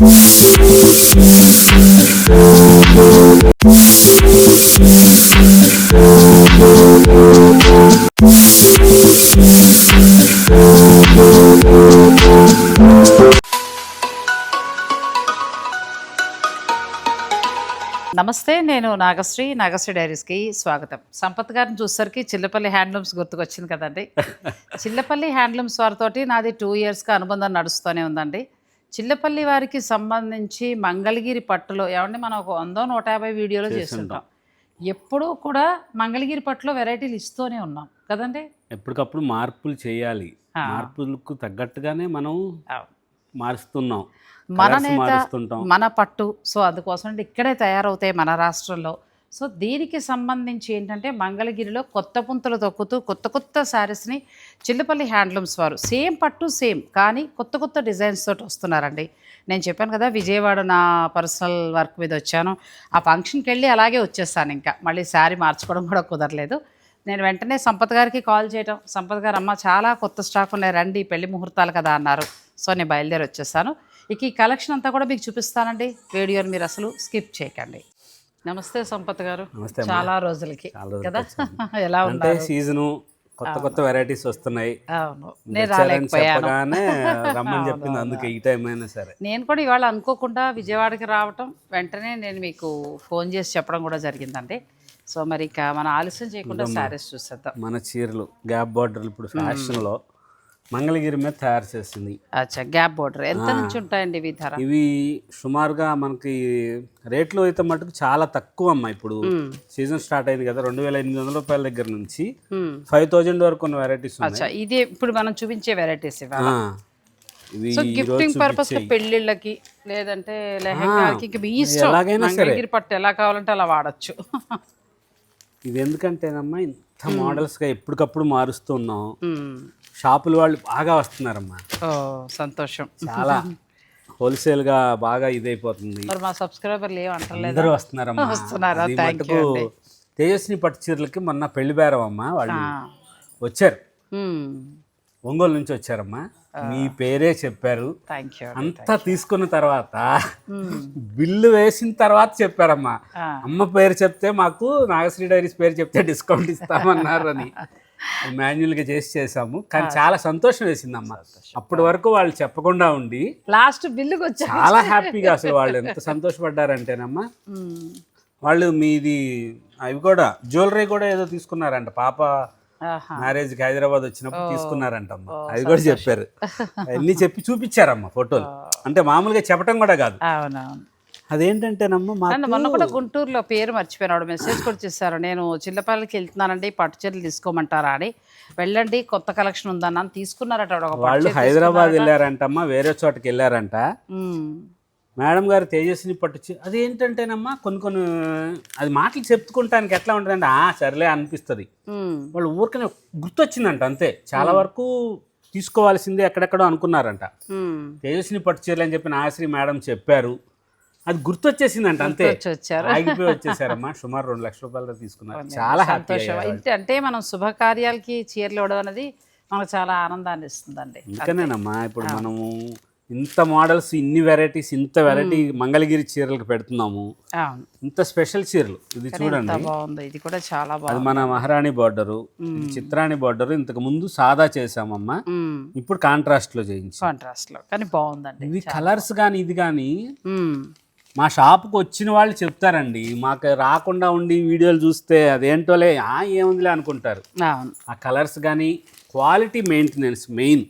నమస్తే నేను నాగశ్రీ నాగశ్రీ డైరీస్కి స్వాగతం. సంపత్ గారిని చూసరికి చిల్లపల్లి హ్యాండ్లూమ్స్ గుర్తుకొచ్చింది కదండి. చిల్లపల్లి హ్యాండ్లూమ్స్ వారితోటి నాది టూ ఇయర్స్గా అనుబంధం నడుస్తూనే ఉందండి. చిల్లపల్లి వారికి సంబంధించి మంగళగిరి పట్టులో ఏమంటే మనం ఒక వందో నూట యాభై వీడియోలు చేస్తుంటాం ఎప్పుడూ కూడా మంగళగిరి పట్టులో వెరైటీలు ఇస్తూనే ఉన్నాం. కదండి? ఎప్పటికప్పుడు మార్పులు చేయాలి. మార్పులకు తగ్గట్టుగానే మనం. మారుస్తున్నాం. మన నేత మన పట్టు సో అందుకోసం ఇక్కడే తయారవుతాయి మన రాష్ట్రంలో. సో దీనికి సంబంధించి ఏంటంటే మంగళగిరిలో కొత్త పుంతలు తొక్కుతూ కొత్త కొత్త శారీస్ని చిల్లపల్లి హ్యాండ్లూమ్స్ వారు. సేమ్ పట్టు సేమ్. కానీ కొత్త కొత్త డిజైన్స్ తోటి వస్తున్నారండి. నేను చెప్పాను కదా విజయవాడ నా పర్సనల్ వర్క్ మీద వచ్చాను. ఆ ఫంక్షన్కి వెళ్ళి అలాగే వచ్చేస్తాను ఇంకా. మళ్ళీ శారీ మార్చుకోవడం కూడా కుదరలేదు. నేను వెంటనే సంపత్ గారికి కాల్ చేయటం. సంపత్ గారు అమ్మ చాలా కొత్త స్టాక్ ఉన్నాయి. రండి పెళ్ళి ముహూర్తాలు కదా అన్నారు. సో నేను బయలుదేరి వచ్చేస్తాను. ఇక ఈ కలెక్షన్ అంతా కూడా మీకు చూపిస్తానండి. వీడియోని మీరు అసలు స్కిప్ చేయకండి. నమస్తే సంపత్ గారు. నమస్తే. చాలా రోజులకి. కదా. ఎలా ఉన్నారు? సీజను కొత్త కొత్త వెరైటీస్ వస్తున్నాయి. చెప్పగానే రమ్మని చెప్పింది. అందుకే ఈ టైం అయినా సరే. నేను కూడా ఇవాళ అనుకోకుండా విజయవాడకి రావటం వెంటనే నేను మీకు ఫోన్ చేసి చెప్పడం కూడా జరిగిందండి. సో మరి ఇక మనం ఆలస్యం చేయకుండా శారీస్ చూసేద్దాం. మన చీరలు గ్యాప్ బార్డర్లు ఇప్పుడు ఫ్యాషన్లో మంగళగిరి మీద తయారు చేసింది. అచ్చా గ్యాప్ బోర్డర్. ఎంత నుంచి ఉంటాయండి ఇవి ధర? ఇవి సుమారుగా మనకి రేట్లు అయితే మటుకు చాలా తక్కువ అమ్మా ఇప్పుడు. సీజన్ స్టార్ట్ అయింది కదా రెండు వేల ఎనిమిది వందల రూపాయల దగ్గర నుంచి. ఫైవ్ థౌజండ్ వరకు ఉన్న వెరైటీస్ అచ్చా ఇదే ఇప్పుడు మనం చూపించే వెరైటీస్ ఇవి గిఫ్టింగ్ పర్పస్. పెళ్ళిళ్ళకి లేదంటే లెహంగాకి ఎలాగైనా సరే. పట్టు ఎలా కావాలంటే అలా వాడచ్చు. ఇది ఎందుకంటేనమ్మా ఇంత మోడల్స్గా ఎప్పటికప్పుడు మారుస్తున్నాం. షాపుల వాళ్ళు బాగా వస్తున్నారమ్మా. సంతోషం. చాలా హోల్సేల్గా బాగా ఇదైపోతుంది. మరి మా సబ్స్క్రైబర్లు ఏం అంటలేదు? అందరూ వస్తున్నారమ్మా. వస్తున్నారా? మటుకు. తేజస్ని పట్టు చీరలకి మొన్న పెళ్ళి బేరం అమ్మా వాళ్ళు వచ్చారు. ఒంగోలు నుంచి వచ్చారమ్మా. మీ పేరే చెప్పారు. అంతా తీసుకున్న తర్వాత బిల్లు వేసిన తర్వాత చెప్పారమ్మా. అమ్మ పేరు చెప్తే మాకు నాగశ్రీ డైరీస్ పేరు చెప్తే డిస్కౌంట్ ఇస్తామన్నారు అని. మాన్యువల్గా చేసి చేసాము కానీ చాలా సంతోషం వేసిందమ్మా. అప్పటి వరకు వాళ్ళు చెప్పకుండా ఉండి లాస్ట్ బిల్లుకి వచ్చా చాలా హ్యాపీగా అసలు వాళ్ళు ఎంత సంతోషపడ్డారంటేనమ్మా. వాళ్ళు మీది అవి కూడా జ్యువెలరీ కూడా ఏదో తీసుకున్నారంట. పాప ఆహా. మ్యారేజ్కి హైదరాబాద్ వచ్చినప్పుడు తీసుకున్నారంట అమ్మ అది కూడా చెప్పారు. అన్ని చెప్పి చూపించారమ్మ ఫోటోలు. అంటే మామూలుగా చెప్పడం కూడా కాదు. అదేంటంటేనమ్మ మొన్న కూడా గుంటూరులో పేరు మర్చిపోయినాడు. మెసేజ్ కూడా చేశారు నేను చిల్లపల్లికి వెళ్తున్నానండి. పట్టు చీరలు తీసుకోమంటారా అని. వెళ్ళండి కొత్త కలెక్షన్ ఉందన్న తీసుకున్నారట పట్టు వాళ్ళు హైదరాబాద్ వెళ్ళారంటమ్మా వేరే చోటకి వెళ్ళారంట. మేడం గారు తేజస్విని పట్టుచి అదేంటంటేనమ్మా కొన్ని కొన్ని అది మాటలు చెప్పుకుంటానికి ఎట్లా ఉంటుందంటే ఆ సర్లే అనిపిస్తుంది. వాళ్ళు ఊరికనే గుర్తొచ్చిందంట అంతే. చాలా వరకు తీసుకోవాల్సిందే ఎక్కడెక్కడో అనుకున్నారంట. తేజస్విని పట్టు చీరలు అని చెప్పి నాగశ్రీ మేడం చెప్పారు. అది గుర్తొచ్చేసిందంట అంతే. ఆగిపోయి వచ్చేసారమ్మా. సుమారు రెండు లక్షల రూపాయలు తీసుకున్నారు. చాలా సంతోషం. అంటే మనం శుభకార్యాలకి చీరలు ఇవ్వడం అనేది మనకు చాలా ఆనందాన్ని ఇస్తుందండి. అందుకనేనమ్మా ఇప్పుడు మనము ఇంత మోడల్స్ ఇన్ని వెరైటీస్ ఇంత వెరైటీ మంగళగిరి చీరలకు పెడుతున్నాము. ఇంత స్పెషల్ చీరలు. ఇది చూడండి. బాగుంది. ఇది కూడా చాలా అది బాగుంది. మన మహారాణి బార్డరు చిత్రాణి బార్డరు ఇంతకు ముందు సాదా చేసామమ్మా ఇప్పుడు కాంట్రాస్ట్లో చేయించి. కాంట్రాస్ట్లో. కానీ బాగుందండి. ఇవి కలర్స్ కానీ ఇది కానీ. మా షాప్కి వచ్చిన వాళ్ళు చెప్తారండి మాకు రాకుండా ఉండి వీడియోలు చూస్తే అదేంటోలే ఆ ఏముందిలే అనుకుంటారు. ఆ కలర్స్ కానీ క్వాలిటీ మెయింటెనెన్స్ మెయిన్.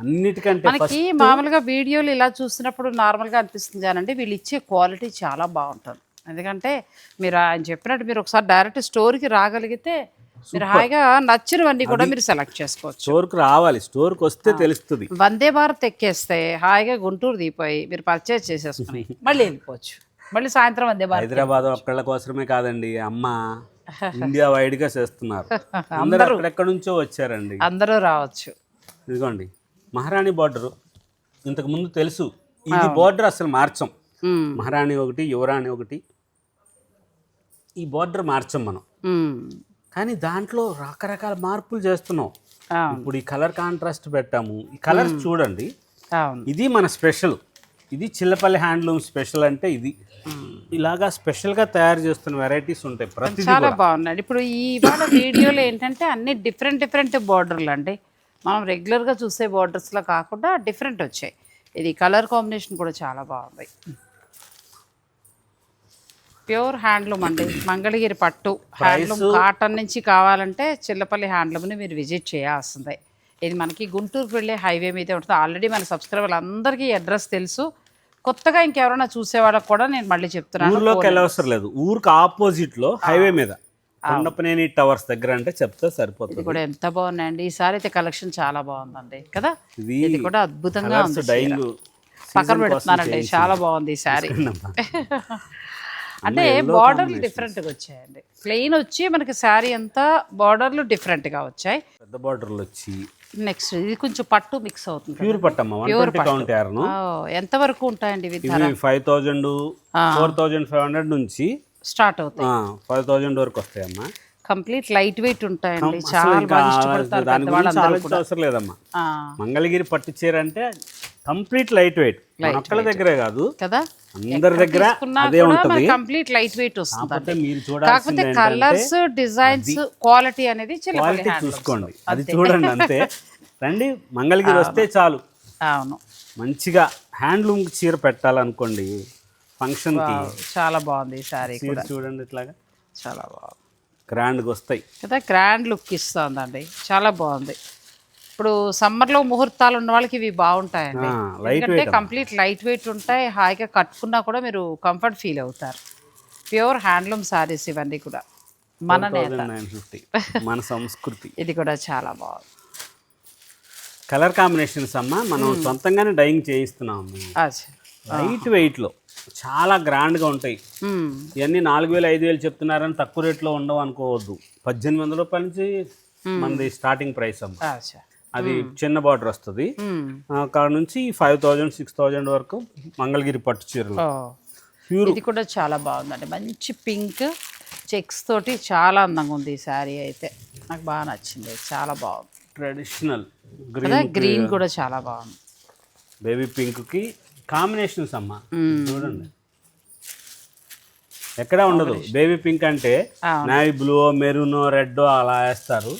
అన్నిటికంటే మనకి మామూలుగా వీడియోలు ఇలా చూసినప్పుడు నార్మల్గా అనిపిస్తుంది కానండి వీళ్ళు ఇచ్చే క్వాలిటీ చాలా బాగుంటుంది. ఎందుకంటే మీరు ఆయన చెప్పినట్టు మీరు ఒకసారి డైరెక్ట్ స్టోర్కి రాగలిగితే మీరు హాయిగా నచ్చినవన్నీ కూడా మీరు సెలెక్ట్ చేసుకోవచ్చు. స్టోర్కి రావాలి. స్టోర్కి వస్తే తెలుస్తుంది. వందే భారత్ ఎక్కేస్తే హాయిగా గుంటూరు దిగిపోయి మీరు పర్చేజ్ చేసేసుకుని మళ్ళీ వెళ్ళిపోవచ్చు. మళ్ళీ సాయంత్రం వందే భారత్ హైదరాబాద్ ఒక్కళ్ళ కోసమే కాదండి. అమ్మ ఇండియా వైడ్గా చేస్తున్నారు. అందరూ ఎక్కడెక్కడ నుంచో వచ్చారండి. అందరూ రావచ్చు. ఇదిగోండి. మహారాణి బార్డర్ ఇంతకు ముందు తెలుసు. ఇది బార్డర్ అసలు మార్చం. మహారాణి ఒకటి యువరాణి ఒకటి. ఈ బార్డర్ మార్చం మనం. కానీ దాంట్లో రకరకాల మార్పులు చేస్తున్నాం. ఇప్పుడు ఈ కలర్ కాంట్రాస్ట్ పెట్టాము. ఈ కలర్స్ చూడండి. ఇది మన స్పెషల్. ఇది చిల్లపల్లి హ్యాండ్లూమ్ స్పెషల్ అంటే ఇది. ఇలాగా స్పెషల్గా తయారు చేస్తున్న వెరైటీస్ ఉంటాయి ప్రతిదీ చాలా బాగున్నాయి. ఇప్పుడు ఈ వీడియోలో ఏంటంటే అన్ని డిఫరెంట్ డిఫరెంట్ బార్డర్లు అండి. మనం రెగ్యులర్గా చూసే బార్డర్స్లో కాకుండా డిఫరెంట్ వచ్చాయి. ఇది కలర్ కాంబినేషన్ కూడా చాలా బాగుంది. ప్యూర్ హ్యాండ్లూమ్ అండి. మంగళగిరి పట్టు హ్యాండ్లూమ్ కాటన్ నుంచి కావాలంటే చిల్లపల్లి హ్యాండ్లూమ్ని మీరు విజిట్ చేయాల్సిందే. ఇది మనకి గుంటూరుకు వెళ్ళే హైవే మీదే ఉంటుంది. ఆల్రెడీ మన సబ్స్క్రైబర్లు అందరికీ అడ్రస్ తెలుసు. కొత్తగా ఇంకెవరైనా చూసే వాళ్ళకి కూడా నేను మళ్ళీ చెప్తున్నాను. ఊర్లోకి వెళ్ళవసరం లేదు. ఊరికి ఆపోజిట్లో హైవే మీద. కొండపనేని టవర్స్ దగ్గర అంటే చెప్తే సరిపోతుంది. కూడా ఎంత బాగున్నాయండి. ఈసారి అయితే కలెక్షన్ చాలా బాగుందండి. కదా? ఇది కూడా అద్భుతంగా ఉంది పక్కన పెడుతున్నారండి. చాలా బాగుంది ఈ సారీ. అంటే బార్డర్లు డిఫరెంట్గా వచ్చాయండి. ప్లెయిన్ వచ్చి మనకి శారీ అంతా బార్డర్లు డిఫరెంట్గా వచ్చాయి. పెద్ద బార్డర్లు వచ్చి నెక్స్ట్ ఇది కొంచెం పట్టు మిక్స్ అవుతుంది ప్యూర్ పట్టమ్మ ట్వంటీ కౌంట్ ఎంత వరకు ఉంటాయండి ఇవి ఇది five thousand four thousand five hundred నుంచి స్టార్ట్ అవుతాయి. ఫైవ్ థౌజండ్ వరకు వస్తాయమ్మా. కంప్లీట్ లైట్ వెయిట్ ఉంటాయండి. చాలా దాని గురించి పెద్దవాళ్ళందరూ ఆలోచించే అవసరం లేదమ్మా మంగళగిరి పట్టు చీర అంటే కంప్లీట్ లైట్ వెయిట్. ఒక్కళ్ళ దగ్గరే కాదు. కదా? అందరి దగ్గర అదే ఉంటుంది. కంప్లీట్ లైట్ వెయిట్ వస్తుంది కాకపోతే కలర్స్ డిజైన్స్ క్వాలిటీ అనేది క్వాలిటీ చూసుకోండి. అది చూడండి అంతే. రండి మంగళగిరి వస్తే చాలు. అవును. మంచిగా హ్యాండ్లూమ్ చీర పెట్టాలనుకోండి ఫంక్షన్ చాలా బాగుంది ఈ సారీ చూడండి ఇట్లాగా. చాలా బాగుంది. గ్రాండ్గా వస్తాయి. కదా గ్రాండ్ లుక్ ఇస్తుందండి. చాలా బాగుంది. ఇప్పుడు సమ్మర్లో ముహూర్తాలు ఉన్న వాళ్ళకి ఇవి బాగుంటాయండి. ఎందుకంటే కంప్లీట్ లైట్ వెయిట్ ఉంటాయి హాయిగా కట్టుకున్నా కూడా మీరు కంఫర్ట్ ఫీల్ అవుతారు. ప్యూర్ హ్యాండ్లూమ్ సారీస్ ఇవన్నీ కూడా. మన మన సంస్కృతి. ఇది కూడా చాలా బాగుంది. కలర్ కాంబినేషన్స్ అమ్మ మనం సొంతంగానే డైయింగ్ చేయిస్తున్నాం. లైట్ వెయిట్లో. చాలా గ్రాండ్గా ఉంటాయి. ఇవన్నీ నాలుగు వేలు ఐదు వేలు చెప్తున్నారని తక్కువ రేట్లో ఉండవు అనుకోవద్దు. పద్దెనిమిది వందల రూపాయల నుంచి మనది స్టార్టింగ్ ప్రైస్ అమ్మ. అది చిన్న బార్డర్ వస్తుంది. అక్కడ నుంచి ఫైవ్ థౌజండ్ సిక్స్ థౌజండ్ వరకు మంగళగిరి పట్టు చీరలు. ప్యూర్. ఇది కూడా చాలా బాగుందండి. మంచి పింక్ చెక్స్ తోటి చాలా అందంగా ఉంది ఈ శారీ అయితే. నాకు బాగా నచ్చింది. చాలా బాగుంది. ట్రెడిషనల్ గ్రీన్ గ్రీన్ కూడా చాలా బాగుంది. బేబీ పింక్కి కాంబినేషన్స్ అమ్మ. మ్మ్. చూడండి. ఎక్కడ ఉండదు. బేబీ పింక్ అంటే. నావీ బ్లూ మెరూన్ రెడ్ అలా వేస్తారు.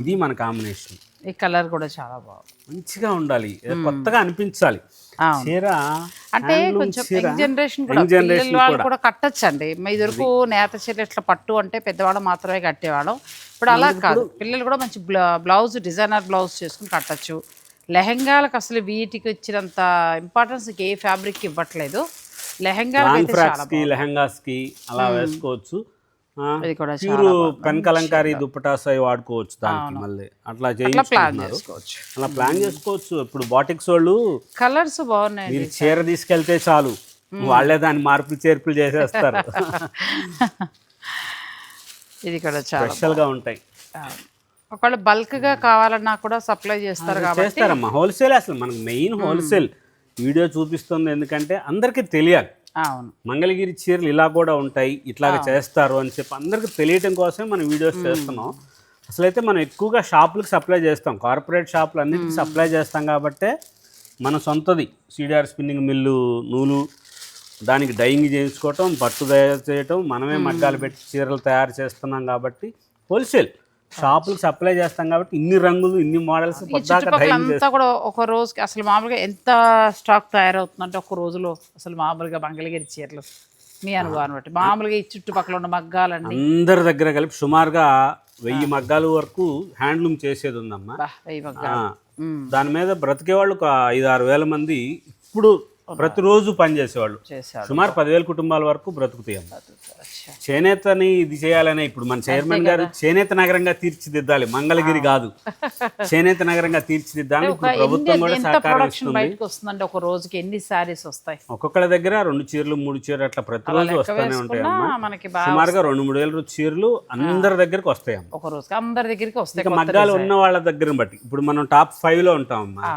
ఇది మన కాంబినేషన్ ఈ కలర్ కూడా చాలా బాగుంది. మంచిగా ఉండాలి. కొత్తగా అనిపించాలి. చీర అంటే కొంచెం యంగ్ జనరేషన్ కూడా కూడా. కట్టచ్చండి. మా ఇదివరకు నేత చీర ఇట్లా పట్టు అంటే పెద్దవాళ్ళు మాత్రమే కట్టేవాళ్ళం. ఇప్పుడు అలా కాదు. పిల్లలు కూడా మంచి బ్ల- బ్లౌజ్ డిజైనర్ బ్లౌజ్ చేసుకుని కట్టచ్చు. లెహంగాలకు అసలు వీటికి ఇచ్చినంత ఇంపార్టెన్స్ ఏ ఫ్యాబ్రిక్ ఇవ్వట్లేదు. లెహంగాలకు లాంగ్ అయితే చాలా ఫ్రాక్స్కి లెహంగాస్కి అలా వేసుకోవచ్చు. ప్యూర్ పెన్ కలంకారీ దుప్పటాస్ అవి వాడుకోవచ్చు దానికి మళ్ళీ. అట్లా చేసుకోవచ్చు. అలా ప్లాన్ చేసుకోవచ్చు. ఇప్పుడు బాటిక్స్ వాళ్ళు కలర్స్ బాగున్నాయి మీరు చీర తీసుకెళ్తే చాలు. వాళ్ళే దాన్ని మార్పులు చేర్పులు చేసేస్తారు. ఇది కూడా చాలా స్పెషల్గా ఉంటాయి. ఒకవేళ బల్క్గా కావాలన్నా కూడా సప్లై చేస్తారు కాబట్టి చేస్తారమ్మా. హోల్సేల్ అసలు మనకు మెయిన్ హోల్సేల్ వీడియో చూపిస్తుంది ఎందుకంటే అందరికీ తెలియాలి. అవును. మంగళగిరి చీరలు ఇలా కూడా ఉంటాయి ఇట్లాగ చేస్తారు అని చెప్పి అందరికి తెలియటం కోసమే మనం వీడియోస్ చేస్తున్నాం. అసలైతే మనం ఎక్కువగా షాపులకు సప్లై చేస్తాం. కార్పొరేట్ షాపులు అన్నిటికీ సప్లై చేస్తాం కాబట్టే మన సొంతది. సీడిఆర్ స్పిన్నింగ్ మిల్లు నూలు దానికి డైయింగ్ చేయించుకోవటం పట్టు తయారు చేయటం మనమే మగ్గాలు పెట్టి చీరలు తయారు చేస్తున్నాం కాబట్టి హోల్సేల్ షాపులకు సప్లై చేస్తాం కాబట్టి ఇన్ని రంగులు ఇన్ని మోడల్స్ అంతా కూడా ఒక రోజుకి అసలు మామూలుగా ఎంత స్టాక్ తయారవుతుందంటే ఒక రోజులో అసలు మామూలుగా మంగళగిరి చీరలు. మీ అనుభవాన్ని బట్టి. మామూలుగా ఈ చుట్టుపక్కల ఉన్న మగ్గాలన్నీ. అందరి దగ్గర కలిపి సుమారుగా వెయ్యి మగ్గాల వరకు హ్యాండ్లూమ్ చేసేది ఉందమ్మా. వెయ్యి మగ్గాలు. దాని మీద బ్రతికే వాళ్ళు ఒక ఐదు ఆరు వేల మంది ఇప్పుడు ప్రతిరోజు పనిచేసేవాళ్ళు సుమారు పదివేల కుటుంబాల వరకు బ్రతుకుతాయమ్మ అచ్చా. చేనేతని ఇది చేయాలనే ఇప్పుడు మన చైర్మన్ గారు చేనేత నగరంగా తీర్చిదిద్దాలి. మంగళగిరి కాదు. చేనేత నగరంగా తీర్చిదిద్దాలని ఇప్పుడు ప్రభుత్వం కూడా సహకారం ఇస్తుంది. ఒక రోజుకి ఎన్ని శారీస్ వస్తాయి? ఒక్కొక్కళ్ళ దగ్గర రెండు చీరలు మూడు చీరలు అట్లా ప్రతిరోజు వస్తూనే బాగా సుమారుగా రెండు మూడు వేల చీరలు అందరి దగ్గరకు వస్తాయమ్మ ఒక రోజుకి అందరి దగ్గరికి వస్తాయి మగ్గాలు ఉన్న వాళ్ళ దగ్గర బట్టి. ఇప్పుడు మనం టాప్ ఫైవ్లో ఉంటాం అమ్మా.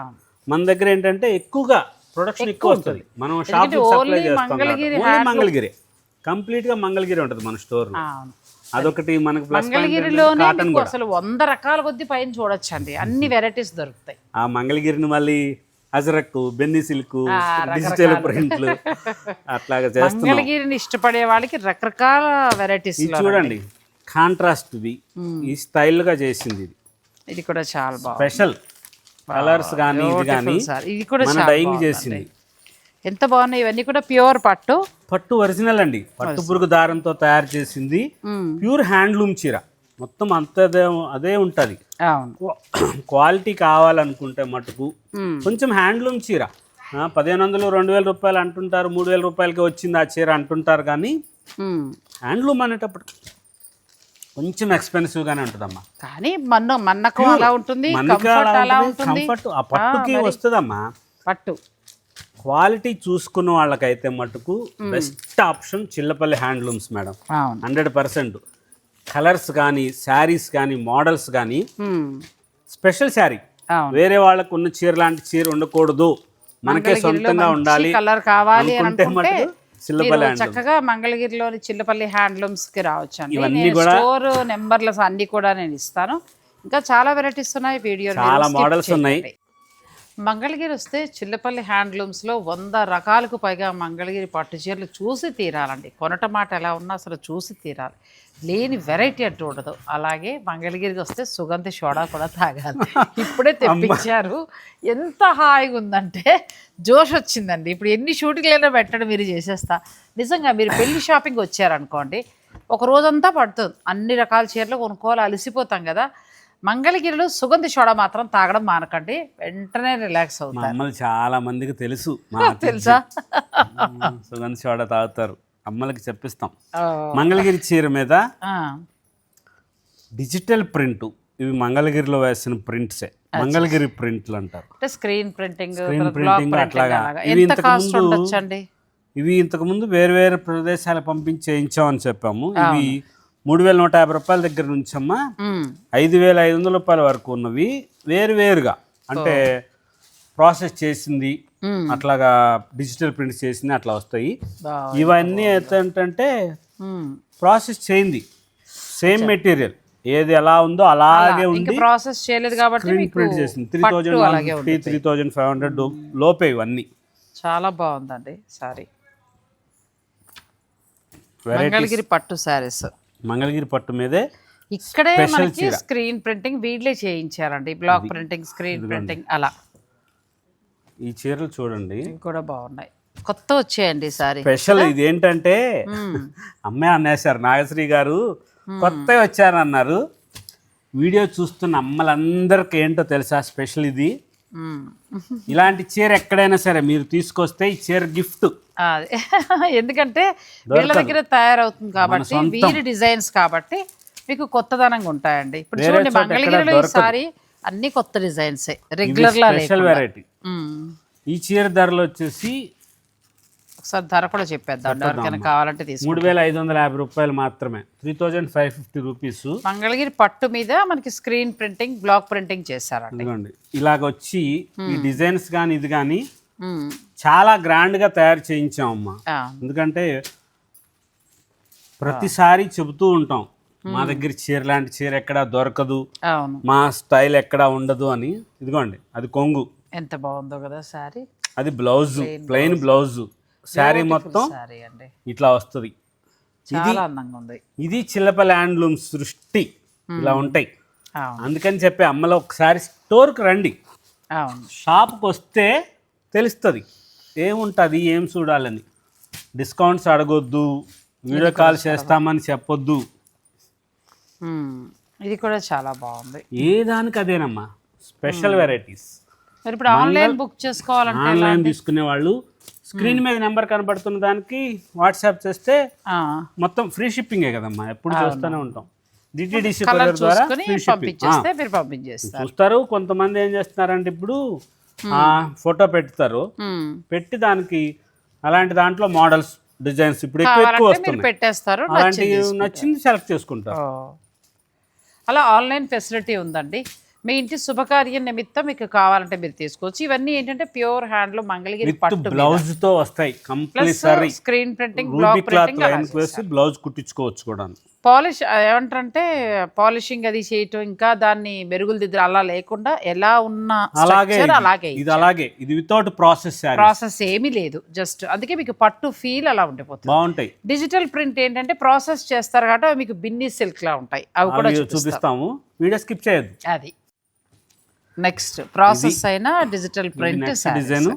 మన దగ్గర ఏంటంటే ఎక్కువగా ప్రొడక్షన్ ఎక్కువ వస్తుంది. మనం షాప్ సప్లై చేస్తాం మంగళగిరి కంప్లీట్గా మంగళగిరి. ఉంటుంది మన స్టోర్. అదొకటి మనకి ప్లస్ మంగళగిరిలోనే అసలు వంద రకాల కొద్ది పైన చూడొచ్చండి. అన్ని వెరైటీస్ దొరుకుతాయి. ఆ మంగళగిరిని మళ్ళీ అజరక్ బెన్ని సిల్క్ డిజిటల్. ప్రింట్లు అట్లాగా చేస్తున్నాం. మంగళగిరిని ఇష్టపడే వాళ్ళకి రకరకాల వెరైటీస్ చూడండి. కాంట్రాస్ట్ ఈ స్టైల్గా చేసింది ఇది. ఇది కూడా చాలా బాగుంది. స్పెషల్ కలర్స్ కానీ ఇది కానీ ఇది కూడా డైయింగ్. చేసింది. ఎంత బాగున్నాయి? ఇవన్నీ కూడా ప్యూర్ పట్టు. పట్టు ఒరిజినల్ అండి. పట్టు పురుగు దారంతో తయారు చేసింది. ప్యూర్ హ్యాండ్లూమ్ చీర. మొత్తం అంతదే అదే ఉంటుంది. క్వాలిటీ కావాలనుకుంటే మటుకు మ్మ్. కొంచెం హ్యాండ్లూమ్ చీర. పదిహేను వందలు రెండు వేల రూపాయలు అంటుంటారు మూడు వేల రూపాయలకి వచ్చింది ఆ చీర అంటుంటారు కానీ. హ్యాండ్లూమ్ అనేటప్పుడు కొంచెం ఎక్స్పెన్సివ్గానే ఉంటుందమ్మా. కానీ మన్న మన్నకం అలా ఉంటుంది కంఫర్ట్ అలా ఉంటుంది కంఫర్ట్ ఆ పట్టుకి వస్తుందమ్మా. పట్టు. క్వాలిటీ చూసుకున్న వాళ్ళకైతే మటుకు best option Chillapalli handlooms madam hundred percent colours కానీ శారీస్ కానీ మోడల్స్ కానీ. స్పెషల్ శారీ వేరే వాళ్ళకు ఉన్న చీర లాంటి చీర ఉండకూడదు. మనకే సొంతంగా ఉండాలి కలర్ కావాలి అని అనుకుంటే చిల్లపల్లి చక్కగా మంగళగిరిలోని చిల్లపల్లి హ్యాండ్లూమ్స్కి రావచ్చు స్టోర్ నెంబర్లు అన్ని కూడా నేను ఇస్తాను. ఇంకా చాలా వెరైటీస్ ఉన్నాయి వీడియో చాలా మోడల్స్ ఉన్నాయి. మంగళగిరి వస్తే చిల్లపల్లి హ్యాండ్లూమ్స్లో వంద రకాలకు పైగా మంగళగిరి పట్టు చీరలు చూసి తీరాలండి. కొనట మాట ఎలా ఉన్నా అసలు చూసి తీరాలి. లేని వెరైటీ అంటూ ఉండదు. అలాగే మంగళగిరికి వస్తే సుగంధి సోడా కూడా తాగాలి. ఇప్పుడే తెప్పించారు. ఎంత హాయిగా ఉందంటే జోష్ వచ్చిందండి. ఇప్పుడు ఎన్ని షూటింగ్లైనా పెట్టడం మీరు చేసేస్తా. నిజంగా మీరు పెళ్ళి షాపింగ్ వచ్చారనుకోండి ఒక రోజంతా పడుతుంది. అన్ని రకాల చీరలు కొనుక్కోవాలి అలసిపోతాం కదా. మంగళగిరిలో సుగంధి సోడా మాత్రం తాగడం మానకండి. వెంటనే రిలాక్స్ అవుతారు. చాలా మందికి తెలుసు. తెలుసా? సుగంధ సోడా తాగుతారు. అమ్మలకి చెప్పిస్తాం. మంగళగిరి చీర మీద డిజిటల్ ప్రింట్. ఇవి మంగళగిరిలో వేసిన ప్రింట్సే. మంగళగిరి ప్రింట్లు అంటారు. అంటే స్క్రీన్ ప్రింటింగ్ printing ప్రింటింగ్ అట్లాగా. ఇవి ఎంత ఇంతకు కాస్ట్ ముందు- ఉండొచ్చండి? ఇవి ఇంతకుముందు వేరు వేరు ప్రదేశాలు పంపించి చేయించామని చెప్పాము. ఇవి మూడు వేల నూట యాభై రూపాయల దగ్గర నుంచి అమ్మా మ్మ్. ఐదు వేల ఐదు వందల రూపాయల వరకు ఉన్నవి వేరు వేరుగా. అంటే ప్రాసెస్ చేసింది. అట్లాగా డిజిటల్ ప్రింట్ చేసింది అట్లా వస్తాయి. ఇవన్నీ ఏంటంటే మ్మ్. ప్రాసెస్ చేయింది. Same material. ఏది ఎలా ఉందో అలాగే ఉంది. ప్రాసెస్ చేయలేదు కాబట్టి స్క్రీన్ ప్రింట్ చేసింది. Three thousand fifty three thousand five hundred లోపే ఇవన్నీ. చాలా బాగుందండి సారీ. మంగళగిరి పట్టు శారీస్. మంగళగిరి పట్టు మీదే ఇక్కడే మనకి. స్క్రీన్ ప్రింటింగ్ వీళ్ళే చేయించారండి. బ్లాక్ ప్రింటింగ్ స్క్రీన్ ప్రింటింగ్ అలా. ఈ చీరలు చూడండి. కూడా బాగున్నాయి. కొత్త వచ్చాయండి సారీ. స్పెషల్ ఇది ఏంటంటే అమ్మే అనేసారు నాగశ్రీ గారు కొత్త వచ్చారన్నారు. వీడియో చూస్తున్న అమ్మలందరికీ ఏంటో తెలుసా స్పెషల్ ఇది? ఇలాంటి చీర ఎక్కడైనా సరే మీరు తీసుకొస్తే ఈ చీర గిఫ్ట్ ఎందుకంటే వీళ్ళ దగ్గర తయారవుతుంది కాబట్టి వీరి డిజైన్స్ కాబట్టి మీకు కొత్తదనంగా ఉంటాయండి ఇప్పుడు చూడండి మంగళగిరిలో. ఈసారి అన్ని కొత్త డిజైన్సే రెగ్యులర్ స్పెషల్. వెరైటీ. ఈ చీర ధరలు వచ్చేసి ఒకసారి ధర కూడా చెప్పేద్దాం. ఎవరికైనా కావాలంటే తీసుకు మూడు వేల ఐదు వందల యాభై రూపాయలు మాత్రమే. Three thousand five fifty rupees. Mangalagiri పట్టు మీద మనకి స్క్రీన్ ప్రింటింగ్ బ్లాక్ ప్రింటింగ్ చేశారండి. ఇదిగోండి. ఇలాగ వచ్చి ఈ డిజైన్స్ కానీ ఇది కానీ. చాలా గ్రాండ్గా తయారు చేయించామమ్మా. ఎందుకంటే ప్రతిసారి చెబుతూ ఉంటాం మా దగ్గర చీర లాంటి చీర ఎక్కడా దొరకదు మా స్టైల్ ఎక్కడా ఉండదు అని. ఇదిగోండి అది కొంగు. ఎంత బాగుందో కదా సారీ. అది బ్లౌజ్ ప్లెయిన్ బ్లౌజ్. శారీ మొత్తం ఇట్లా వస్తుంది. చాలా అందంగా ఉంది. ఇది చిల్లపల్లి హ్యాండ్లూమ్ సృష్టి. ఇలా ఉంటాయి. అందుకని చెప్పి అమ్మలో ఒకసారి స్టోర్కి రండి. షాప్కి వస్తే తెలుస్తుంది. ఏముంటుంది ఏం చూడాలని. డిస్కౌంట్స్ అడగొద్దు వీడియో కాల్ చేస్తామని చెప్పొద్దు. ఇది కూడా చాలా బాగుంది. ఏ దానికి అదేనమ్మా స్పెషల్ వెరైటీస్. ఇప్పుడు ఆన్లైన్ బుక్ చేసుకోవాలంటే ఆన్లైన్ తీసుకునే వాళ్ళు స్క్రీన్ మీద నెంబర్ కనబడుతున్న దానికి వాట్సాప్ చేస్తే మొత్తం ఫ్రీ షిప్పింగే కదమ్మా. ఎప్పుడు చూస్తూనే ఉంటాం. డిటిడిసి ద్వారా చూస్తారు కొంతమంది ఏం చేస్తున్నారంటే ఇప్పుడు ఆ ఫోటో పెడతారు. పెట్టి దానికి అలాంటి దాంట్లో మోడల్స్ డిజైన్స్ ఇప్పుడు ఎక్కువ వస్తున్నాయి. పెట్టేస్తారు నచ్చింది సెలెక్ట్ చేసుకుంటారు. అలా ఆన్లైన్ ఫెసిలిటీ ఉందండి. మీ ఇంటి శుభకార్యం నిమిత్తం మీకు కావాలంటే మీరు తీసుకోవచ్చు. ఇవన్నీ ఏంటంటే ప్యూర్ హ్యాండ్లూమ్ మంగళగిరి పట్టు బ్లౌజ్తో వస్తాయి plus compulsory. Screen printing printing blouse కుట్టించుకోవచ్చు కూడా. పాలిష్ ఏమంటారంటే పాలిషింగ్ అది చేయటం ఇంకా దాన్ని మెరుగులు దిద్దులు అలా లేకుండా ఎలా ఉన్న అలాగే. అలాగే ఇది అలాగే. ఇది వితౌట్ ప్రాసెస్ ప్రాసెస్ ఏమీ లేదు. జస్ట్ అందుకే మీకు పట్టు ఫీల్ అలా ఉండిపోతుంది. బాగుంటాయి. డిజిటల్ ప్రింట్ ఏంటంటే ప్రాసెస్ చేస్తారు కాబట్టి మీకు బిన్ని సిల్క్ లా ఉంటాయి. అవి కూడా చూపిస్తాము. వీడియో స్కిప్ చేయొద్దు. అది. నెక్స్ట్ ప్రాసెస్ అయినా డిజిటల్ ప్రింట్ డిజైన్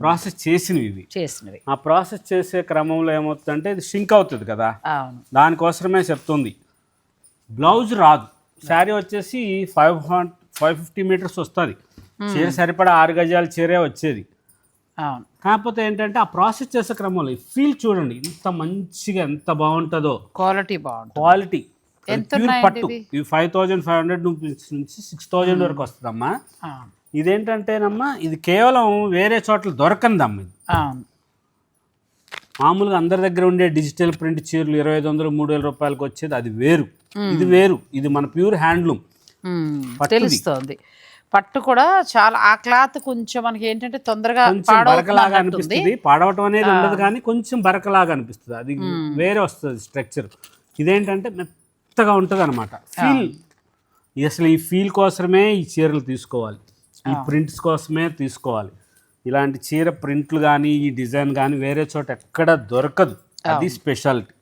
ప్రాసెస్ చేసినవి ఇవి. చేసినవి. ఆ ప్రాసెస్ చేసే క్రమంలో ఏమవుతుందంటే ఇది షింక్ అవుతుంది కదా. దానికోసమే చెప్తుంది. బ్లౌజ్ రాదు. శారీ వచ్చేసి ఫైవ్ ఫైవ్ ఫిఫ్టీ మీటర్స్ వస్తుంది. చీర సరిపడా ఆరు గజాల చీరే వచ్చేది. కాకపోతే ఏంటంటే ఆ ప్రాసెస్ చేసే క్రమంలో ఫీల్ చూడండి ఎంత మంచిగా ఎంత బాగుంటుందో. క్వాలిటీ బాగుంటుంది. క్వాలిటీ పట్టు. ఇవి? ఫైవ్ థౌజండ్ ఫైవ్ హండ్రెడ్ నుంచి సిక్స్ థౌజండ్ వరకు వస్తుందమ్మా. ఇదేంటంటేనమ్మా ఇది కేవలం వేరే చోట్ల దొరకందమ్మా ఇది. మామూలుగా అందరి దగ్గర ఉండే డిజిటల్ ప్రింట్ చీరలు ఇరవై ఐదు వందలు మూడు వేల రూపాయలకు వచ్చేది అది వేరు. ఇది వేరు. ఇది మన ప్యూర్ హ్యాండ్లూమ్. తెలుస్తోంది. పట్టు కూడా చాలా ఆ క్లాత్ కొంచెం మనకి ఏంటంటే తొందరగా బరకలాగా అనిపిస్తుంది. పాడవటం అనేది ఉండదు కానీ కొంచెం బరకలాగా అనిపిస్తుంది. అది వేరే వస్తుంది స్ట్రక్చర్ ఇదేంటంటే మెత్తగా ఉంటుంది అనమాట ఫీల్ అసలు ఈ ఫీల్ కోసమే ఈ చీరలు తీసుకోవాలి. ఈ ప్రింట్స్ కోసమే తీసుకోవాలి. ఇలాంటి చీర ప్రింట్లు కానీ ఈ డిజైన్ కానీ వేరే చోట ఎక్కడ దొరకదు. అది స్పెషాలిటీ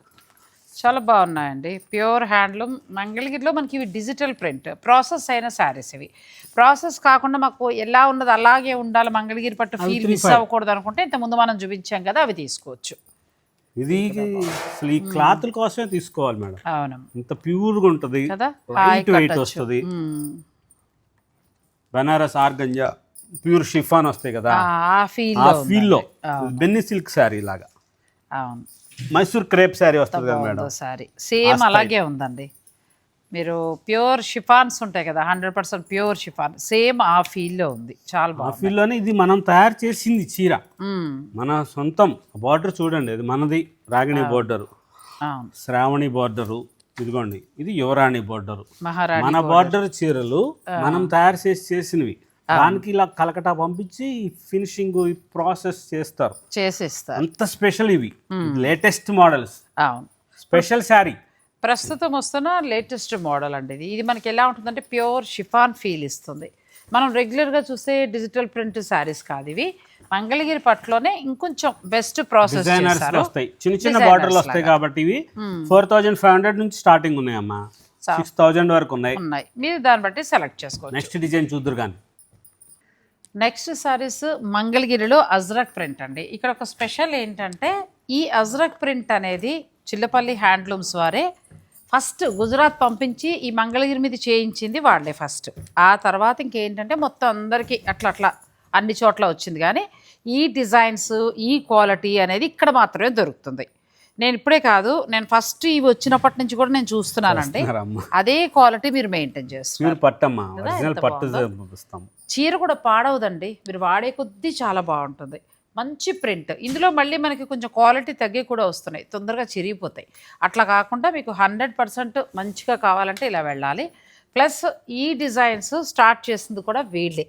చాలా బాగున్నాయండి. ప్యూర్ హ్యాండ్లూమ్ మంగళగిరిలో మనకి ఇవి డిజిటల్ ప్రింట్ ప్రాసెస్ అయిన శారీస్ ఇవి. ప్రాసెస్ కాకుండా మాకు ఎలా ఉన్నది అలాగే ఉండాలి మంగళగిరి పట్టు ఫీల్ మిస్ అవ్వకూడదు అనుకుంటే ఇంతకుముందు మనం చూపించాం కదా అవి తీసుకోవచ్చు. ఇది అసలు ఈ క్లాతుల కోసమే తీసుకోవాలి మేడం. ఇంత ప్యూర్గా ఉంటుంది. కదా? లైట్ వెయిట్ వస్తుంది. బనారస్ ఆర్గంజా ప్యూర్ షిఫాన్ వస్తాయి కదా? ఆ ఫీల్ ఆ ఫీల్లో బెన్ని సిల్క్ శారీ లాగా. అవును. మైసూర్ క్రేప్ శారీ వస్తుంది కదా మేడం? సారీ సేమ్ అలాగే ఉందండి. మీరు ప్యూర్ షిఫాన్స్ ఉంటాయి కదా hundred percent pure chiffon. Same ఆ ఫీల్లో ఉంది. చాలా ఆ బాగుంది. ఫీల్లోనే ఇది మనం తయారు చేసింది చీర. మ్మ్. మన సొంతం బార్డర్ చూడండి ఇది మనది రాగిణి బోర్డరు. అవును. శ్రావణి బోర్డరు ఇదిగోండి ఇది యువరాణి బోర్డరు. మహారాణి మన బార్డర్. చీరలు మనం తయారు చేసి చేసినవి. దానికి ఇలా కలకటా పంపించి ఫినిషింగ్ ప్రాసెస్ చేస్తారు. చేసేస్తారు. అంత స్పెషల్ ఇవి. లేటెస్ట్ మోడల్స్ అవును. స్పెషల్ శారీ. ప్రస్తుతం వస్తున్న లేటెస్ట్ మోడల్ అండి ఇది. ఇది మనకి ఎలా ఉంటుందంటే ప్యూర్ షిఫాన్ ఫీల్ ఇస్తుంది. మనం రెగ్యులర్గా చూసే డిజిటల్ ప్రింట్ శారీస్ కాదు ఇవి. మంగళగిరి పట్టులోనే ఇంకొంచెం బెస్ట్ ప్రాసెస్ వస్తాయి. చిన్న చిన్న బార్డర్లు వస్తాయి కాబట్టి ఇవి ఫోర్ థౌజండ్ ఫైవ్ హండ్రెడ్ నుంచి స్టార్టింగ్ ఉన్నాయమ్మా. సిక్స్ థౌజండ్ వరకు ఉన్నాయి. ఉన్నాయి. మీరు దాన్ని బట్టి సెలెక్ట్ చేసుకోవచ్చు. నెక్స్ట్ డిజైన్ చూద్దరు కానీ నెక్స్ట్ సారీస్ మంగళగిరిలో అజ్రక్ ప్రింట్ అండి. ఇక్కడ ఒక స్పెషల్ ఏంటంటే ఈ అజ్రక్ ప్రింట్ అనేది చిల్లపల్లి హ్యాండ్లూమ్స్ వారే ఫస్ట్ గుజరాత్ పంపించి ఈ మంగళగిరి మీద చేయించింది వాళ్ళే ఫస్ట్. ఆ తర్వాత ఇంకేంటంటే మొత్తం అందరికీ అట్లా అట్లా అన్ని చోట్ల వచ్చింది. కానీ ఈ డిజైన్స్ ఈ క్వాలిటీ అనేది ఇక్కడ మాత్రమే దొరుకుతుంది. నేను ఇప్పుడే కాదు నేను ఫస్ట్ ఇవి వచ్చినప్పటి నుంచి కూడా నేను చూస్తున్నానండి. అదే క్వాలిటీ మీరు మెయింటైన్ చేస్తున్నారు పట్టు చీర కూడా పాడవదండి. మీరు వాడే కొద్దీ చాలా బాగుంటుంది. మంచి ప్రింట్. ఇందులో మళ్ళీ మనకి కొంచెం క్వాలిటీ తగ్గి కూడా వస్తున్నాయి. తొందరగా చిరిగిపోతాయి. అట్లా కాకుండా మీకు హండ్రెడ్ పర్సెంట్ మంచిగా కావాలంటే ఇలా వెళ్ళాలి. ప్లస్ ఈ డిజైన్స్ స్టార్ట్ చేసింది కూడా వీళ్ళే.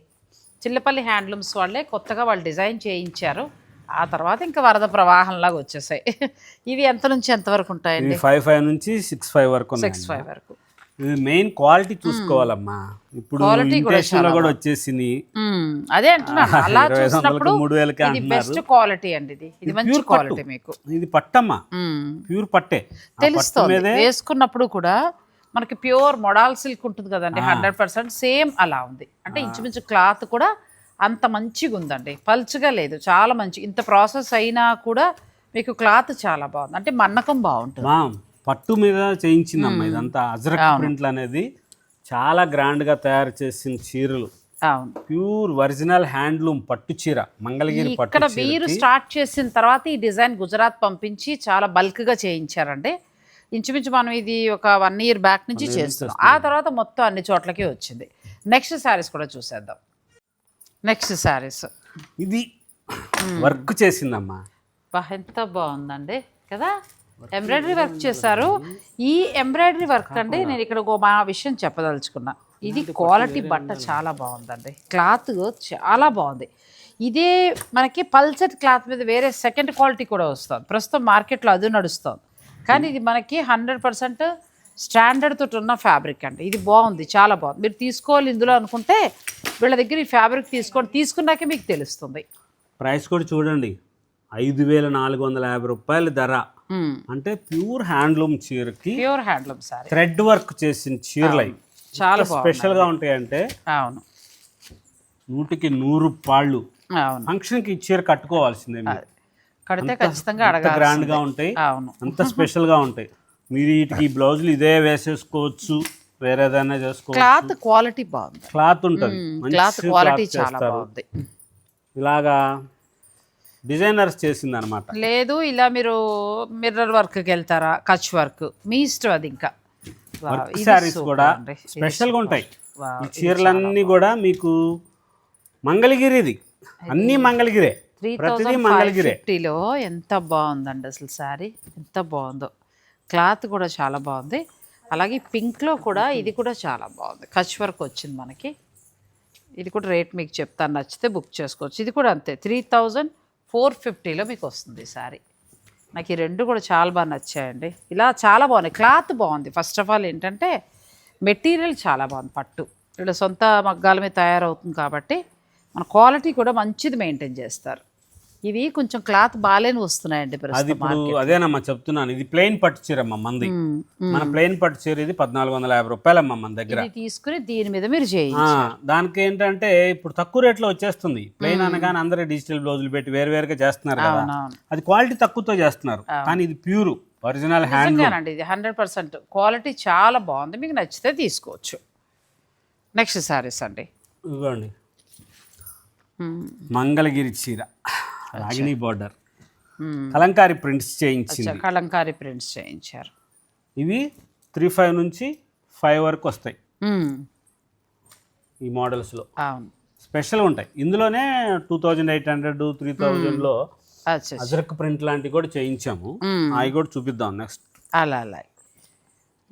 చిల్లపల్లి హ్యాండ్లూమ్స్ వాళ్ళే కొత్తగా వాళ్ళు డిజైన్ చేయించారు. ఆ తర్వాత ఇంకా వరద ప్రవాహంలాగా వచ్చేసాయి. ఇవి ఎంత నుంచి ఎంతవరకు ఉంటాయండి? ఇవి ఫైవ్ ఫైవ్ నుంచి సిక్స్ ఫైవ్ వరకు సిక్స్ ఫైవ్ వరకు. మెయిన్ క్వాలిటీ చూసుకోవాలమ్మా. ఇప్పుడు కూడా imitation లో కూడా వచ్చేసింది. మ్మ్. అదే అంటున్నాను. అలా చూసినప్పుడు మూడు వేలకే. బెస్ట్ క్వాలిటీ అండి ఇది. ఇది మంచి క్వాలిటీ. మీకు. ఇది పట్టమ్మా. మ్మ్. ప్యూర్ పట్టే. ఆ పట్టు తెలుస్తోంది వేసుకున్నప్పుడు కూడా మనకి ప్యూర్ మొడాల్ సిల్క్ ఉంటుంది కదండి. హండ్రెడ్ పర్సెంట్ సేమ్ అలా ఉంది. అంటే ఇంచుమించు క్లాత్ కూడా అంత మంచిగా ఉందండి. పల్చగా లేదు. చాలా మంచి. ఇంత ప్రాసెస్ అయినా కూడా మీకు క్లాత్ చాలా బాగుంది. అంటే మన్నకం బాగుంటుంది. పట్టు మీద చేయించిందమ్మా ఇదంతా. అజరక్ ప్రింట్లు అనేది చాలా grand గా తయారు చేసిన చీరలు. ప్యూర్ ఒరిజినల్ హ్యాండ్లూమ్ పట్టు చీర మంగళగిరి ఇక్కడ మీరు స్టార్ట్ చేసిన తర్వాత ఈ డిజైన్ గుజరాత్ పంపించి చాలా బల్క్గా చేయించారండి. ఇంచుమించు మనం ఇది ఒక వన్ ఇయర్ బ్యాక్ నుంచి చేస్తున్నాం. ఆ తర్వాత మొత్తం అన్ని చోట్లకి వచ్చింది. నెక్స్ట్ శారీస్ కూడా చూసేద్దాం. నెక్స్ట్ శారీస్. ఇది వర్క్ చేసిందమ్మా. ఎంత బాగుందండి కదా? ఎంబ్రాయిడరీ వర్క్ చేశారు. ఈ ఎంబ్రాయిడరీ వర్క్ అండి నేను ఇక్కడ ఒక మా విషయం చెప్పదలుచుకున్నా. ఇది క్వాలిటీ బట్ట చాలా బాగుందండి. క్లాత్ చాలా బాగుంది. ఇదే మనకి పల్సర్ క్లాత్ మీద వేరే సెకండ్ క్వాలిటీ కూడా వస్తుంది. ప్రస్తుతం మార్కెట్లో అది నడుస్తుంది. కానీ ఇది మనకి హండ్రెడ్ పర్సెంట్ స్టాండర్డ్ తోటి ఉన్న ఫ్యాబ్రిక్ అండి. ఇది బాగుంది చాలా బాగుంది. మీరు తీసుకోవాలి ఇందులో అనుకుంటే వీళ్ళ దగ్గర ఈ ఫ్యాబ్రిక్ తీసుకోండి. తీసుకున్నాకే మీకు తెలుస్తుంది. ప్రైస్ కూడా చూడండి. ఐదు వేల నాలుగు వందల యాభై రూపాయల ధర. అంటే ప్యూర్ హ్యాండ్లూమ్ చీరకి pure handloom sari. Thread work చేసిన చీరలు అవి చాలా బాగుంది స్పెషల్గా ఉంటాయంటే అవును. నూటికి నూరు పాళ్ళు. అవును. ఫంక్షన్కి ఈ చీర కట్టుకోవాల్సిందే కడితే ఖచ్చితంగా అడగాలి గ్రాండ్గా ఉంటాయి. అవును. అంత స్పెషల్గా ఉంటాయి. మీరు వీటికి ఈ బ్లౌజులు ఇదే వేసేసుకోవచ్చు వేరే ఏదైనా చేసుకోవచ్చు. క్లాత్ క్వాలిటీ బాగుంది. క్లాత్ ఉంటుంది. క్లాత్ క్వాలిటీ చాలా బాగుంది. ఇలాగా డిజైనర్స్ చేసింది అనమాట లేదు ఇలా మీరు మిర్రర్ వర్క్కి వెళ్తారా? కచ్ వర్క్. మీ ఇష్టం అది ఇంకా. శారీస్ కూడా స్పెషల్గా ఉంటాయి. చీరలన్నీ కూడా మీకు మంగళగిరిది. అన్నీ మంగళగిరే. ప్రతిదీ మంగళగిరే. ఫిఫ్టీలో ఎంత బాగుందండి అసలు శారీ? ఎంత బాగుందో. క్లాత్ కూడా చాలా బాగుంది. అలాగే పింక్లో కూడా ఇది కూడా చాలా బాగుంది. కచ్ వర్క్ వచ్చింది మనకి. ఇది కూడా రేట్ మీకు చెప్తాను. నచ్చితే బుక్ చేసుకోవచ్చు. ఇది కూడా అంతే. త్రీ థౌజండ్ ఫోర్ ఫిఫ్టీలో మీకు వస్తుంది ఈ శారీ. నాకు ఈ రెండు కూడా చాలా బాగా నచ్చాయండి. ఇలా చాలా బాగున్నాయి. క్లాత్ బాగుంది. ఫస్ట్ ఆఫ్ ఆల్ ఏంటంటే మెటీరియల్ చాలా బాగుంది పట్టు. ఇలా సొంత మగ్గాల మీద తయారవుతుంది కాబట్టి మన క్వాలిటీ కూడా మంచిది మెయింటైన్ చేస్తారు. ఇవి కొంచెం క్లాత్ బాగాలేని వస్తున్నాయండి అది ఇప్పుడు అదేనమ్మా చెప్తున్నాను. ఇది ప్లెయిన్ పట్టు చీరమ్మా మంది. మ్మ్. మన ప్లెయిన్ పట్టు చీర ఇది పద్నాలుగు వందల యాభై రూపాయలమ్మా మన దగ్గర. తీసుకుని దీని మీద మీరు చేయండి ఆ, దానికి ఏంటంటే ఇప్పుడు తక్కువ రేట్లో వచ్చేస్తుంది. ప్లెయిన్ అనగానే అందరూ డిజిటల్ బ్లౌజులు పెట్టి వేరు వేరుగా చేస్తున్నారు కదా. అది క్వాలిటీ తక్కువతో చేస్తున్నారు. కానీ ఇది ప్యూర్ ఒరిజినల్ హ్యాండ్ నిజంగానండి ఇది హండ్రెడ్ పర్సెంట్ క్వాలిటీ చాలా బాగుంది. మీకు నచ్చితే తీసుకోవచ్చు. నెక్స్ట్ శారీస్ అండి. ఇవ్వండి. మంగళగిరి చీర. రాగిణి బార్డర్. కలంకారీ ప్రింట్స్ చేయించింది. కలంకారీ ప్రింట్స్ చేయించారు. ఇవి త్రీ ఫైవ్ నుంచి ఫైవ్ వరకు వస్తాయి. ఈ మోడల్స్లో. అవును. స్పెషల్ ఉంటాయి. ఇందులోనే two thousand eight hundred three థౌజండ్లో అజరక్ ప్రింట్ లాంటివి కూడా చేయించాము. అవి కూడా చూపిద్దాం నెక్స్ట్. అలా అలా.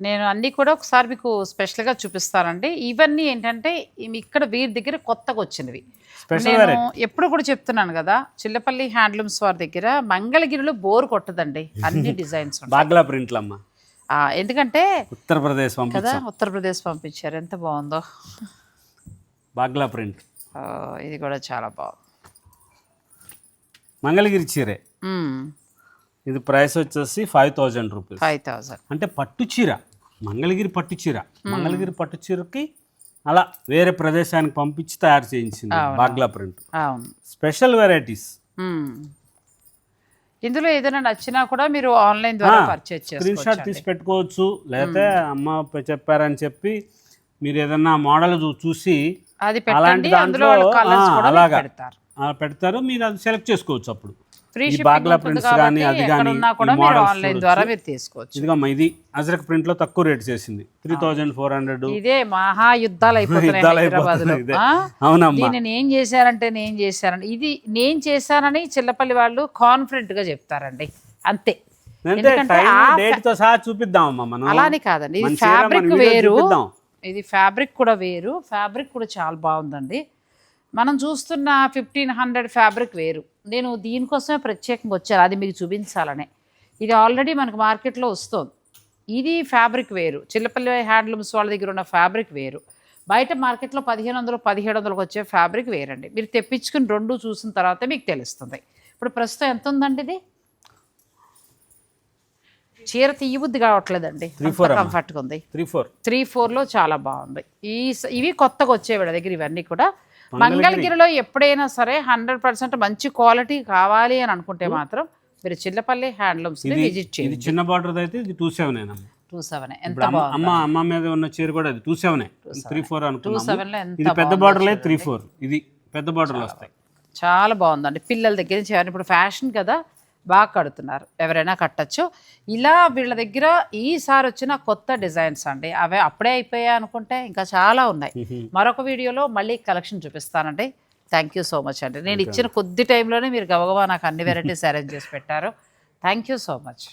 నేను అన్నీ కూడా ఒకసారి మీకు స్పెషల్గా చూపిస్తానండి. ఇవన్నీ ఏంటంటే ఇక్కడ వీరి దగ్గర కొత్తగా వచ్చినవి. నేను ఎప్పుడు కూడా చెప్తున్నాను కదా చిల్లపల్లి హ్యాండ్లూమ్స్ వారి దగ్గర మంగళగిరిలో బోర్ కొట్టదండి. అన్ని డిజైన్స్ బాగ్లా ప్రింట్లు అమ్మ ఆ, ఎందుకంటే ఉత్తరప్రదేశ్ కదా ఉత్తరప్రదేశ్ పంపించారు. ఎంత బాగుందో. బాగ్లా ప్రింట్. ఇది కూడా చాలా బాగుంది. మంగళగిరి చీరే. ఇది ప్రైస్ వచ్చేసి five thousand rupees. Five thousand. అంటే పట్టు చీర. మంగళగిరి పట్టు చీర. మంగళగిరి పట్టు చీరకి అలా వేరే ప్రదేశానికి పంపించి తయారు చేయించింది బాగ్లా ప్రింట్. Special varieties. ఇందులో ఏదైనా నచ్చినా కూడా మీరు ఆన్లైన్ ద్వారా పర్చేజ్ స్క్రీన్ షాట్ తీసి పెట్టుకోవచ్చు లేకపోతే అమ్మ చెప్పారని చెప్పి మీరు ఏదన్నా మోడల్ చూసి అది అలాంటి దాంట్లో అలాగా పెడతారు మీరు అది సెలెక్ట్ చేసుకోవచ్చు అప్పుడు. బాగ్లా ప్రింట్స్ కానీ అది కానీ ఆన్లైన్ ద్వారా మీరు తీసుకోవచ్చు. ఇదిగమ్మా ఇది అజరక్ ప్రింట్లో తక్కువ రేట్ చేసింది. త్రీ థౌజండ్ ఫోర్ హండ్రెడ్ ఇదే అయిపోతున్నాయి యుద్ధాలు అయిపోతున్నాయి ఇదే. అవునమ్మా. దీన్ని నేను చేశానంటే నేను చేశానంటే ఇది నేను చేశానని చిల్లపల్లి వాళ్ళు కాన్ఫిడెంట్గా చెప్తారండి. అంతే. అలానే కాదండి. ఇది ఫ్యాబ్రిక్ వేరు. ఇది ఫ్యాబ్రిక్ కూడా వేరు. ఫ్యాబ్రిక్ కూడా చాలా బాగుందండి. మనం చూస్తున్న ఫిఫ్టీన్ హండ్రెడ్ ఫ్యాబ్రిక్ వేరు. నేను దీనికోసమే ప్రత్యేకంగా వచ్చాను. అది మీకు చూపించాలనే. ఇది ఆల్రెడీ మనకు మార్కెట్లో వస్తుంది. ఇది ఫ్యాబ్రిక్ వేరు. చిల్లపల్లి హ్యాండ్లూమ్స్ వాళ్ళ దగ్గర ఉన్న ఫ్యాబ్రిక్ వేరు. బయట మార్కెట్లో పదిహేను వందలు పదిహేడు వందలకు వచ్చే ఫ్యాబ్రిక్ వేరండి. మీరు తెప్పించుకుని రెండు చూసిన తర్వాత మీకు తెలుస్తుంది. ఇప్పుడు ప్రస్తుతం ఎంత ఉందండి ఇది? చీర తీయబుద్ధి కావట్లేదండి. కంఫర్ట్గా ఉంది. Three four. త్రీ ఫోర్లో చాలా బాగుంది. ఈ ఇవి కొత్తగా వచ్చేవి దగ్గర ఇవన్నీ కూడా. మంగళగిరిలో ఎప్పుడైనా సరే హండ్రెడ్ పర్సెంట్ మంచి క్వాలిటీ కావాలి అని అనుకుంటే మాత్రం మీరు చిల్లపల్లి హ్యాండ్లూమ్స్ విజిట్ ఇది చేయండి. చిన్న బార్డర్ అయితే ఇది టూ సెవెన్ టూ సెవెన్. ఎంత అమ్మ అమ్మ అమ్మ మీద ఉన్న చీర కూడా అది టూ సెవెన్ త్రీ ఫోర్ ఎంత ఇది పెద్ద బార్డర్లే త్రీ ఫోర్. ఇది పెద్ద బార్డర్లు వస్తాయి. చాలా బాగుందండి. పిల్లల దగ్గర నుంచి ఇప్పుడు ఫ్యాషన్ కదా బాగా కడుతున్నారు. ఎవరైనా కట్టచ్చు. ఇలా వీళ్ళ దగ్గర ఈసారి వచ్చిన కొత్త డిజైన్స్ అండి. అవే అప్పుడే అయిపోయాయి అనుకుంటే ఇంకా చాలా ఉన్నాయి. మరొక వీడియోలో మళ్ళీ కలెక్షన్ చూపిస్తానండి. థ్యాంక్ యూ సో మచ్ అండి. నేను ఇచ్చిన కొద్ది టైంలోనే మీరు గబగబా నాకు అన్ని వెరైటీస్ అరేంజ్ చేసి పెట్టారు. Thank you so much